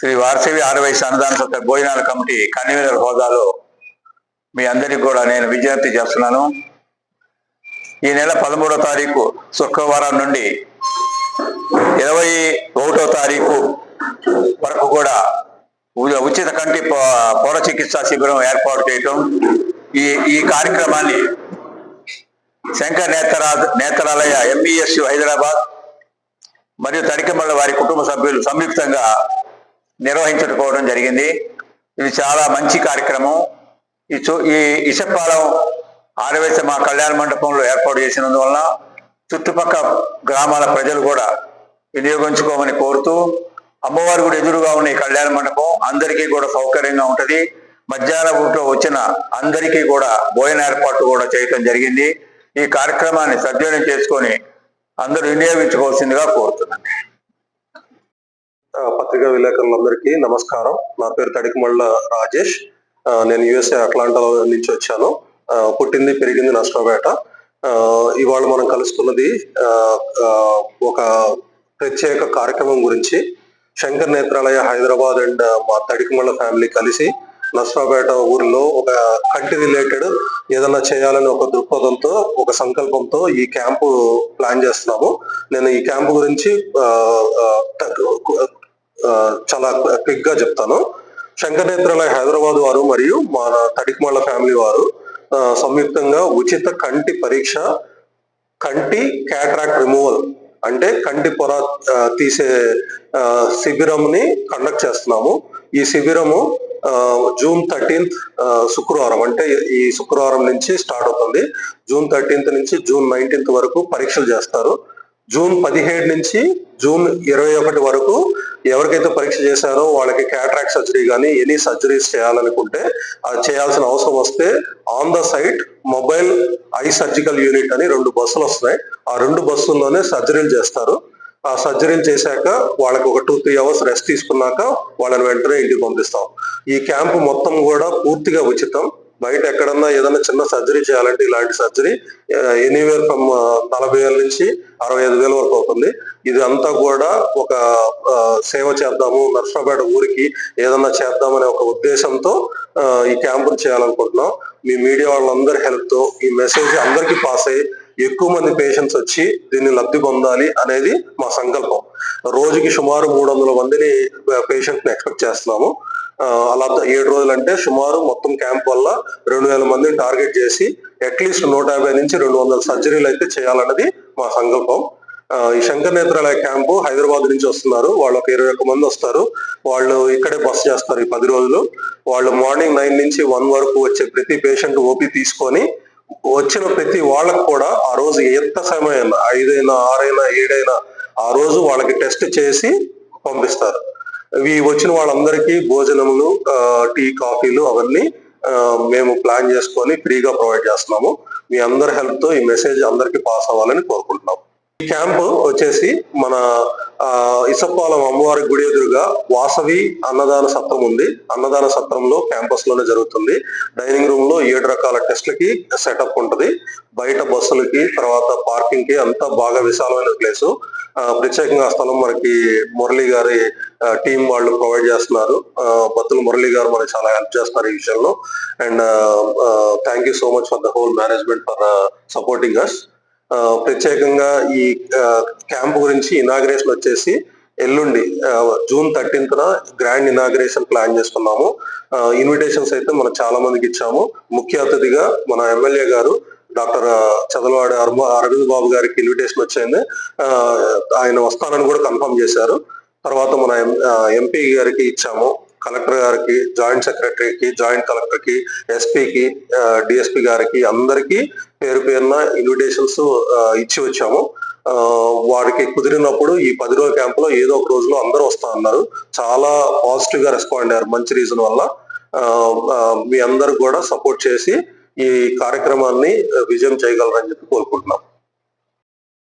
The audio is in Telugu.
శ్రీ వార్సవి ఆరవైశ్య అన్నదాన సత్ర భోజనాల కమిటీ కన్వీనర్ హోదాలో మీ అందరికి కూడా నేను విజ్ఞప్తి చేస్తున్నాను. ఈ నెల పదమూడో తారీఖు శుక్రవారం నుండి ఇరవై ఒకటో తారీఖు వరకు కూడా ఉచిత కంటి పౌర చికిత్సా శిబిరం ఏర్పాటు చేయటం. ఈ ఈ కార్యక్రమాన్ని శంకర్ నేతరా నేతరాలయ ఎంబీఎస్యు హైదరాబాద్ మరియు తడికమల్ల వారి కుటుంబ సభ్యులు సంయుక్తంగా నిర్వహించుకోవడం జరిగింది. ఇది చాలా మంచి కార్యక్రమం. ఈ చు- ఈ ఇషపాలెం ఆరవేశ మా కళ్యాణ మండపంలో ఏర్పాటు చేసినందువలన చుట్టుపక్కల గ్రామాల ప్రజలు కూడా వినియోగించుకోమని కోరుతూ అమ్మవారి గుడి ఎదురుగా ఉన్న ఈ కళ్యాణ మండపం అందరికీ కూడా సౌకర్యంగా ఉంటుంది. మధ్యాహ్న పూట వచ్చిన అందరికీ కూడా భోజన ఏర్పాటు కూడా చేయటం జరిగింది. ఈ కార్యక్రమాన్ని సద్వినియోగం చేసుకొని అందరూ వినియోగించుకోవాల్సిందిగా కోరుతున్నాను. పత్రికా విలేకరులందరికీ నమస్కారం. నా పేరు తడికిమళ్ళ రాజేష్. నేను యుఎస్ఏ అట్లాంటా నుంచి వచ్చాను. పుట్టింది పెరిగింది నష్టపేట ఇవాళ మనం కలుసుకున్నది ఒక ప్రత్యేక కార్యక్రమం గురించి. శంకర్ నేత్రాలయ హైదరాబాద్ అండ్ మా తడికిమళ్ళ ఫ్యామిలీ కలిసి నష్టపేట ఊరిలో ఒక కంటి రిలేటెడ్ ఏదన్నా చేయాలని ఒక దృక్పథంతో ఒక సంకల్పంతో ఈ క్యాంపు ప్లాన్ చేస్తున్నాము. నేను ఈ క్యాంపు గురించి చాలా క్విక్గా చెప్తాను. శంకరేత్రాల హైదరాబాద్ వారు మరియు మన తడికిమాళ్ళ ఫ్యామిలీ వారు సంయుక్తంగా ఉచిత కంటి పరీక్ష కంటి క్యాట్రాక్ట్ రిమూవల్ అంటే కంటి పొర తీసే శిబిరంని కండక్ట్ చేస్తున్నాము. ఈ శిబిరము ఆ, జూన్ థర్టీన్త్ శుక్రవారం అంటే ఈ శుక్రవారం నుంచి స్టార్ట్ అవుతుంది. జూన్ థర్టీన్త్ నుంచి జూన్ నైన్టీన్త్ వరకు పరీక్షలు చేస్తారు. జూన్ పదిహేడు నుంచి జూన్ ఇరవై ఒకటి వరకు ఎవరికైతే పరీక్ష చేశారో వాళ్ళకి క్యాట్రాక్ట్ సర్జరీ కానీ ఎనీ సర్జరీస్ చేయాలనుకుంటే అది చేయాల్సిన అవసరం వస్తే on the site mobile eye surgical unit అని రెండు బస్సులు వస్తున్నాయి. ఆ రెండు బస్సుల్లోనే సర్జరీలు చేస్తారు. ఆ సర్జరీలు చేశాక వాళ్ళకి ఒక టూ త్రీ అవర్స్ రెస్ట్ తీసుకున్నాక వాళ్ళని వెంటనే ఇంటికి పంపిస్తాం. ఈ క్యాంపు మొత్తం కూడా పూర్తిగా ఉచితం. బయట ఎక్కడన్నా ఏదైనా చిన్న సర్జరీ చేయాలంటే ఇలాంటి సర్జరీ ఎనీవేర్ ఫ్రమ్ నలభై వేల నుంచి అరవై ఐదు వేల వరకు అవుతుంది. ఇది అంతా కూడా ఒక సేవ చేద్దాము నర్సరాపేట ఊరికి ఏదన్నా చేద్దామనే ఒక ఉద్దేశంతో ఈ క్యాంపును చేయాలనుకుంటున్నాం. మీ మీడియా వాళ్ళందరి హెల్ప్తో ఈ మెసేజ్ అందరికీ పాస్ అయ్యి ఎక్కువ మంది పేషెంట్స్ వచ్చి దీన్ని లబ్ధి పొందాలి అనేది మా సంకల్పం. రోజుకి సుమారు మూడు వందల మందిని పేషెంట్ ఎక్స్పెక్ట్ చేస్తున్నాము. అలా ఏడు రోజులు అంటే సుమారు మొత్తం క్యాంప్ వల్ల రెండు వేల మందిని టార్గెట్ చేసి అట్లీస్ట్ నూట యాభై నుంచి రెండు వందల సర్జరీలు అయితే చేయాలన్నది మా సంకల్పం. ఈ శంకర్ నేత్రాలయ క్యాంపు హైదరాబాద్ నుంచి వస్తున్నారు. వాళ్ళు ఒక ఇరవై ఒక్క మంది వస్తారు. వాళ్ళు ఇక్కడే బస్ చేస్తారు ఈ పది రోజులు. వాళ్ళు మార్నింగ్ నైన్ నుంచి వన్ వరకు వచ్చే ప్రతి పేషెంట్ ఓపీ తీసుకొని వచ్చిన ప్రతి వాళ్ళకు కూడా ఆ రోజు ఎంత సమయం ఐదైనా ఆరైనా ఏడైనా ఆ రోజు వాళ్ళకి టెస్ట్ చేసి పంపిస్తారు. ఇవి వచ్చిన వాళ్ళందరికీ భోజనములు ఆ, టీ కాఫీలు అవన్నీ ఆ, మేము ప్లాన్ చేసుకొని ఫ్రీగా ప్రొవైడ్ చేస్తున్నాము. మీ అందరి హెల్ప్తో ఈ మెసేజ్ అందరికీ పాస్ అవ్వాలని కోరుకుంటున్నాం ఈ క్యాంప్ వచ్చేసి మన ఆ, ఇసప్పాలెం అమ్మవారి గుడి ఎదురుగా వాసవి అన్నదాన సత్రం ఉంది. అన్నదాన సత్రంలో క్యాంపస్లోనే జరుగుతుంది. డైనింగ్ రూమ్లో ఏడు రకాల టెస్ట్లకి సెటప్ ఉంటుంది. బయట బస్సులకి తర్వాత పార్కింగ్కి అంతా బాగా విశాలమైన ప్లేస్. ప్రత్యేకంగా ఆ స్థలం మనకి మురళి గారి టీం వాళ్ళు ప్రొవైడ్ చేస్తున్నారు. ఆ, బత్తుల మురళి గారు మనకి చాలా హెల్ప్ చేస్తున్నారు ఈ విషయంలో. And thank you so much for the whole management for supporting us ప్రత్యేకంగా ఈ క్యాంప్ గురించి ఇనాగ్రేషన్ వచ్చేసి ఎల్లుండి జూన్ థర్టీన్త్న గ్రాండ్ ఇనాగ్రేషన్ ప్లాన్ చేసుకున్నాము. ఇన్విటేషన్స్ అయితే మనం చాలా మందికి ఇచ్చాము. ముఖ్య అతిథిగా మన ఎమ్మెల్యే గారు డాక్టర్ చదలవాడి అరవింద్ బాబు గారికి ఇన్విటేషన్ వచ్చింది ఆయన వస్తానని కూడా కన్ఫర్మ్ చేశారు. తర్వాత మన ఎంపీ గారికి ఇచ్చాము. కలెక్టర్ గారికి జాయింట్ సెక్రటరీకి జాయింట్ కలెక్టర్కి ఎస్పీకి డిఎస్పీ గారికి అందరికీ పేరు పేరున ఇన్విటేషన్స్ ఇచ్చి వచ్చాము. వారికి కుదిరినప్పుడు ఈ పది రోజుల క్యాంప్లో ఏదో ఒక రోజులో అందరూ వస్తా అన్నారు. చాలా పాజిటివ్గా రెస్పాండ్ అయ్యారు మంచి రీజన్ వల్ల. మీ అందరు కూడా సపోర్ట్ చేసి ఈ కార్యక్రమాన్ని విజయం చేయగలరని చెప్పి కోరుకుంటున్నాం.